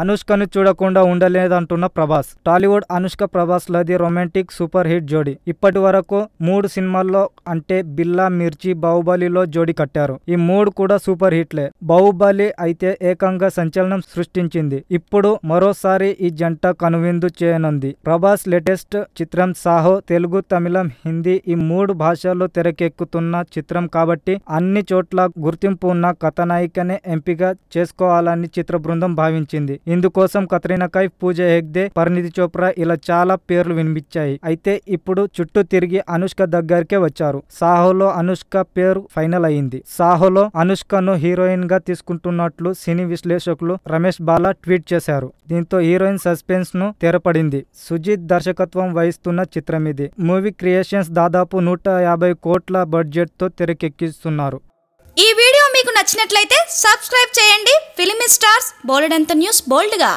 అనుష్కను చూడకుండా ఉండలేదంటున్న ప్రభాస్. టాలీవుడ్ అనుష్క ప్రభాస్ లది రొమాంటిక్ సూపర్ హిట్ జోడీ. ఇప్పటి వరకు మూడు సినిమాల్లో అంటే బిల్లా మిర్చి బాహుబలిలో జోడీ కట్టారు. ఈ మూడు కూడా సూపర్ హిట్లే. బాహుబలి అయితే ఏకంగా సంచలనం సృష్టించింది. ఇప్పుడు మరోసారి ఈ జంట కనువిందు చేయనుంది. ప్రభాస్ లేటెస్ట్ చిత్రం సాహో తెలుగు తమిళం హిందీ ఈ మూడు భాషల్లో తెరకెక్కుతున్న చిత్రం కాబట్టి అన్ని చోట్ల గుర్తింపు ఉన్న కథనాయికనే ఎంపిక చేసుకోవాలని చిత్ర బృందం భావించింది. ఇందుకోసం కత్రినా కైఫ్ పూజ హెగ్దే పరిణితి చోప్రా ఇలా చాలా పేర్లు వినిపించాయి. అయితే ఇప్పుడు చుట్టూ తిరిగి అనుష్క దగ్గరికే వచ్చారు. సాహోలో అనుష్క పేరు ఫైనల్ అయింది సాహోలో అనుష్కను హీరోయిన్గా తీసుకుంటున్నట్లు సినీ విశ్లేషకులు రమేష్ బాలా ట్వీట్ చేశారు. దీంతో హీరోయిన్ సస్పెన్స్ను తెరపడింది. సుజిత్ దర్శకత్వం వహిస్తున్న చిత్రం ఇది. మూవీ క్రియేషన్స్ దాదాపు నూట యాభై కోట్ల బడ్జెట్తో తెరకెక్కిస్తున్నారు. ఈ వీడియో నచ్చినట్లయితే సబ్స్క్రైబ్ చేయండి. ఫిలిమి స్టార్స్ బోలెడంత న్యూస్ బోల్డ్గా.